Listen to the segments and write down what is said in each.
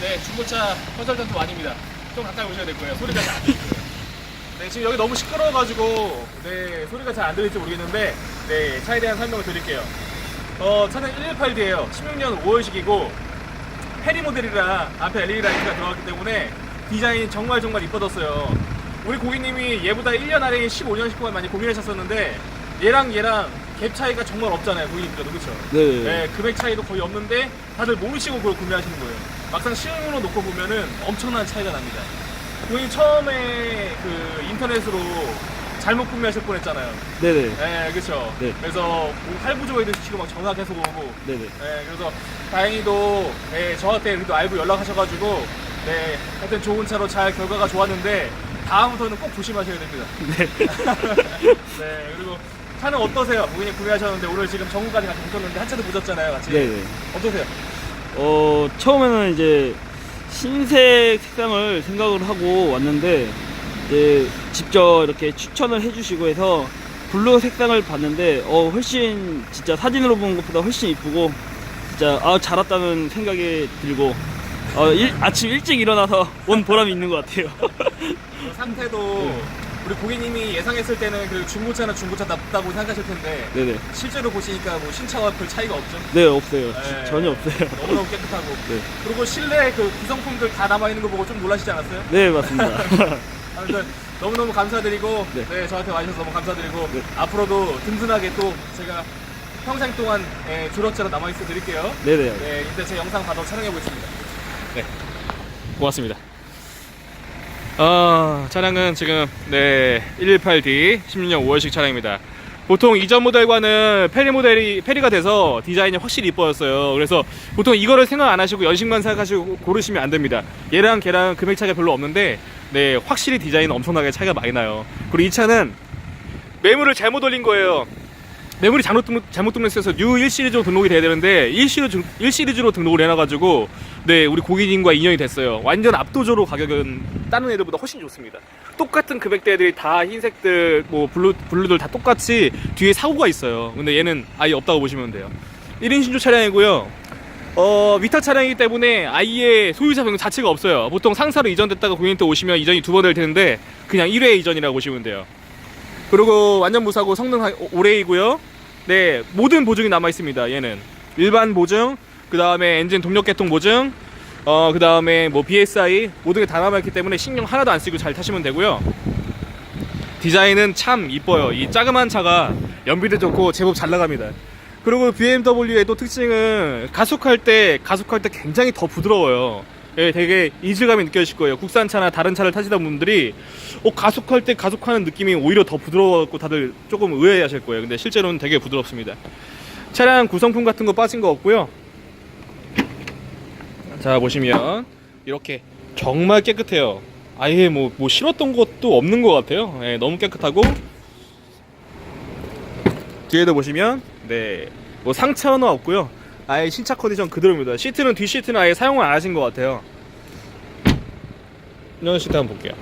네, 중고차 컨설턴트 완입니다. 좀 가까이 오셔야 될 거예요. 소리가 잘 안 들리고요. 네, 지금 여기 너무 시끄러워가지고 네, 소리가 잘 안 들릴지 모르겠는데 네, 차에 대한 설명을 드릴게요. 어, 차는 118D예요. 16년 5월식이고 페리 모델이라 앞에 LED 라이트가 들어갔기 때문에 디자인이 정말 정말 이뻐졌어요. 우리 고객님이 얘보다 1년 아래인 15년식 동안 많이 고민하셨었는데 얘랑 얘랑 갭 차이가 정말 없잖아요, 고객님들도 그렇죠? 네. 네, 금액 차이도 거의 없는데 다들 모르시고 그걸 구매하시는 거예요. 막상 실물로 놓고 보면은 엄청난 차이가 납니다. 고객님 처음에 그 인터넷으로 잘못 구매하실 뻔했잖아요. 네네. 네, 그렇죠. 네. 그래서 뭐 할부 조회도 시키고 막 전화 계속 오고. 네네. 네, 그래서 다행히도 네, 저한테 그래도 알고 연락하셔가지고 네, 하여튼 좋은 차로 잘 결과가 좋았는데 다음부터는 꼭 조심하셔야 됩니다. 네. 네, 그리고 차는 어떠세요? 고객님 구매하셨는데 오늘 지금 정국까지 같이 보셨는데 한 차도 보셨잖아요, 같이. 네네. 어떠세요? 어, 처음에는 이제 흰색 색상을 생각을 하고 왔는데, 이제 직접 이렇게 추천을 해주시고 해서 블루 색상을 봤는데, 어, 훨씬 진짜 사진으로 본 것보다 훨씬 이쁘고, 진짜, 아, 잘 왔다는 생각이 들고, 어, 일- 아침 일찍 일어나서 온 보람이 있는 것 같아요. 그 상태도 네. 우리 고객님이 예상했을 때는 그 중고차는 중고차 납다고 생각하실 텐데 네네. 실제로 보시니까 뭐 신차와 별 차이가 없죠? 네, 없어요. 네. 전혀 없어요. 너무너무 깨끗하고 네. 그리고 실내 그 구성품들 다 남아 있는 거 보고 좀 놀라시지 않았어요? 네, 맞습니다. 아무튼 너무너무 감사드리고 네. 네, 저한테 와주셔서 너무 감사드리고 네. 앞으로도 든든하게 또 제가 평생 동안 예, 조력자로 남아 있어 드릴게요 네네. 네, 이때 제 영상 봐도 촬영해 보겠습니다 네 고맙습니다 어, 차량은 지금 네 118D 16년 5월식 차량입니다 보통 이전 모델과는 페리 모델이 페리가 돼서 디자인이 확실히 이뻐졌어요. 그래서 보통 이거를 생각 안 하시고 연식만 생각하시고 고르시면 안 됩니다. 얘랑 걔랑 금액 차이가 별로 없는데 네 확실히 디자인은 엄청나게 차이가 많이 나요. 그리고 이 차는 매물을 잘못 올린 거예요. 매물이 잘못, 등- 잘못 등록해서 뉴 1시리즈로 등록이 돼야 되는데 1시리즈, 1시리즈로 등록을 해놔가지고 네 우리 고객님과 인연이 됐어요. 완전 압도적으로 가격은 다른 애들보다 훨씬 좋습니다. 똑같은 금액대들이 다 흰색들 뭐 블루 블루들 다 똑같이 뒤에 사고가 있어요. 근데 얘는 아예 없다고 보시면 돼요. 1인 신조 차량이고요. 어, 위탁 차량이기 때문에 아예 소유자 변경 자체가 없어요. 보통 상사로 이전됐다가 고객님한테 오시면 이전이 두 번 될 텐데 그냥 1회 이전이라고 보시면 돼요. 그리고 완전 무사고 성능 하- 오래이고요. 네, 모든 보증이 남아 있습니다. 얘는 일반 보증, 그 다음에 엔진 동력 개통 보증, 어, 그 다음에 뭐 BSI 모든 게 다 남아 있기 때문에 신경 하나도 안 쓰고 잘 타시면 되고요. 디자인은 참 이뻐요. 이 자그만 차가 연비도 좋고 제법 잘 나갑니다. 그리고 BMW의 또 특징은 가속할 때 가속할 때 굉장히 더 부드러워요. 예, 되게 이질감이 느껴질 거예요. 국산차나 다른 차를 타시던 분들이 어, 가속할 때 가속하는 느낌이 오히려 더 부드러웠고 다들 조금 의아해하실 거예요. 근데 실제로는 되게 부드럽습니다. 차량 구성품 같은 거 빠진 거 없고요. 자 보시면 이렇게 정말 깨끗해요. 아예 뭐, 뭐 실었던 것도 없는 것 같아요. 예, 너무 깨끗하고 뒤에도 보시면 네 뭐 상처는 없고요. 아예 신차 컨디션 그대로입니다. 시트는 뒷 시트는 아예 사용을 안 하신 것 같아요. 이런 시트 한번 볼게요.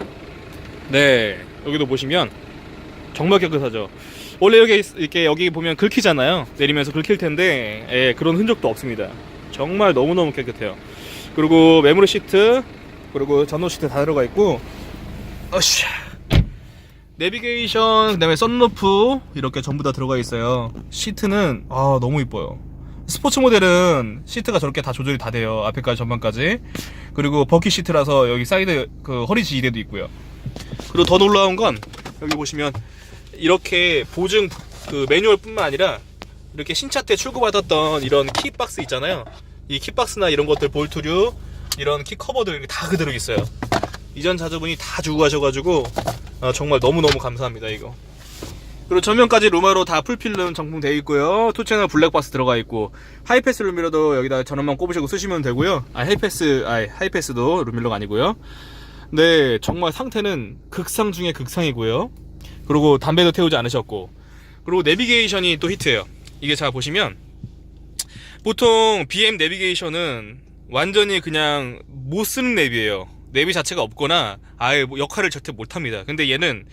네 여기도 보시면 정말 깨끗하죠. 원래 여기 있- 이렇게 여기 보면 긁히잖아요. 내리면서 긁힐 텐데 예, 그런 흔적도 없습니다. 정말 너무 너무 깨끗해요. 그리고 메모리 시트 그리고 전원 시트 다 들어가 있고 어씨 내비게이션 그다음에 썬루프 이렇게 전부 다 들어가 있어요. 시트는 아 너무 이뻐요. 스포츠 모델은 시트가 저렇게 다 조절이 다 돼요. 앞에까지 전방까지. 그리고 버킷 시트라서 여기 사이드 그 허리 지지대도 있고요. 그리고 더 놀라운 건 여기 보시면 이렇게 보증 그 매뉴얼뿐만 아니라 이렇게 신차 때 출고받았던 이런 키 박스 있잖아요. 이 키 박스나 이런 것들 볼트류 이런 키 커버들 다 그대로 있어요. 이전 자주분이 다 주고 가셔가지고 아, 정말 너무너무 감사합니다 이거 그리고 전면까지 루마로 다 풀필름 정품되어 있고요. 투채널 블랙박스 들어가 있고 하이패스 루미러도 여기다 전원만 꼽으시고 쓰시면 되고요. 아 하이패스 아 하이패스도 루밀러가 아니고요. 네 정말 상태는 극상 중에 극상이고요. 그리고 담배도 태우지 않으셨고. 그리고 내비게이션이 또 히트예요. 이게 잘 보시면 보통 BM 내비게이션은 완전히 그냥 못 쓰는 내비예요. 내비 자체가 없거나 아예 뭐 역할을 절대 못 합니다. 근데 얘는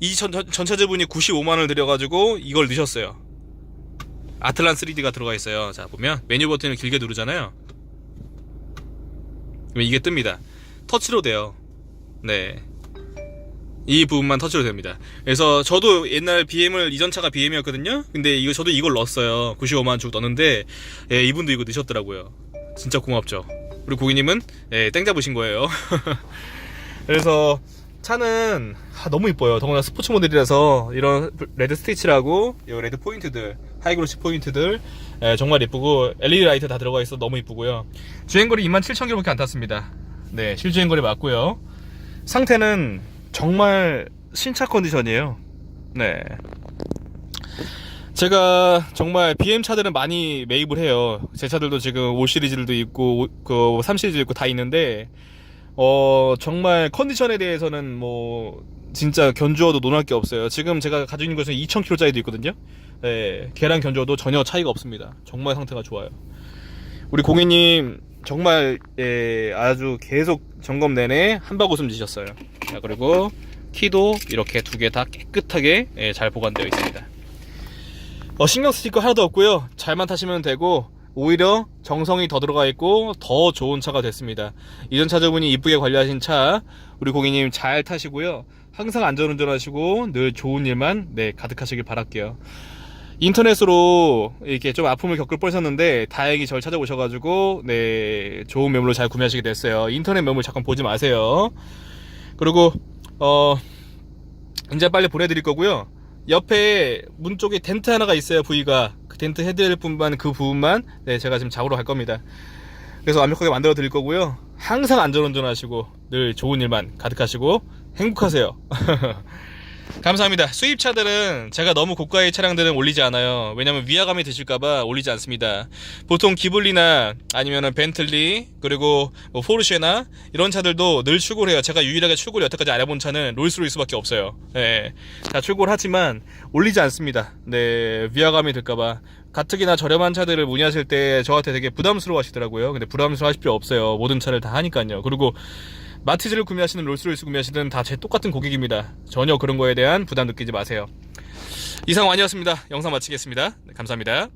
이 전, 전, 전차주분이 95만 원을 들여가지고 이걸 넣으셨어요. 아틀란 3D가 들어가 있어요. 자 보면 메뉴 버튼을 길게 누르잖아요. 그러면 이게 뜹니다. 터치로 돼요. 네. 이 부분만 터치로 됩니다. 그래서 저도 옛날 BM을 이전 차가 BM이었거든요. 근데 이거 저도 이걸 넣었어요. 95만 원 주고 넣었는데 예, 이분도 이거 넣으셨더라고요. 진짜 고맙죠. 우리 고객님은 예, 땡 잡으신 거예요. 그래서 차는 아, 너무 이뻐요. 더구나 스포츠 모델이라서 이런 레드 스티치라고 이 레드 포인트들, 하이그로시 포인트들 예, 정말 이쁘고 LED 라이트 다 들어가 있어 너무 이쁘고요. 주행거리 27,000km밖에 안 탔습니다. 네, 실주행거리 맞고요. 상태는 정말 신차 컨디션이에요. 네. 제가 정말 BM 차들은 많이 매입을 해요. 제 차들도 지금 5 시리즈들도 있고 그 3 시리즈도 있고 다 있는데 어 정말 컨디션에 대해서는 뭐 진짜 견주어도 논할 게 없어요. 지금 제가 가지고 있는 것은 2,000km짜리도 있거든요. 네, 걔랑 견주어도 전혀 차이가 없습니다. 정말 상태가 좋아요. 우리 고객님 정말 예, 아주 계속 점검 내내 한바구음 지셨어요. 자, 그리고 키도 이렇게 두 개 다 깨끗하게 예, 잘 보관되어 있습니다. 어, 신경 쓰실 거 하나도 없고요. 잘만 타시면 되고 오히려 정성이 더 들어가 있고 더 좋은 차가 됐습니다. 이전 차주분이 이쁘게 관리하신 차 우리 고객님 잘 타시고요. 항상 안전운전 하시고 늘 좋은 일만 네 가득하시길 바랄게요. 인터넷으로 이렇게 좀 아픔을 겪을 뻔했었는데 다행히 절 찾아오셔가지고 네 좋은 매물로 잘 구매하시게 됐어요. 인터넷 매물 잠깐 보지 마세요. 그리고 어 이제 빨리 보내드릴 거고요. 옆에 문 쪽에 덴트 하나가 있어요 부위가 그 덴트 헤드일 뿐만 그 부분만 네 제가 지금 작업으로 할 겁니다. 그래서 완벽하게 만들어 드릴 거고요. 항상 안전운전하시고 늘 좋은 일만 가득하시고 행복하세요. 감사합니다. 수입차들은 제가 너무 고가의 차량들은 올리지 않아요. 왜냐면 위화감이 드실까봐 올리지 않습니다. 보통 기블리나 아니면은 벤틀리 그리고 뭐 포르쉐나 이런 차들도 늘 출고를 해요. 제가 유일하게 출고를 여태까지 안 해본 차는 롤스로이스밖에 없어요. 네, 다 출고를 하지만 올리지 않습니다. 네, 위화감이 들까봐. 가뜩이나 저렴한 차들을 문의하실 때 저한테 되게 부담스러워 하시더라고요. 근데 부담스러워 하실 필요 없어요. 모든 차를 다 하니까요. 그리고 마티즈를 구매하시는 롤스로이스 구매하시는 다 제 똑같은 고객입니다. 전혀 그런 거에 대한 부담 느끼지 마세요. 이상 완이었습니다. 영상 마치겠습니다. 네, 감사합니다.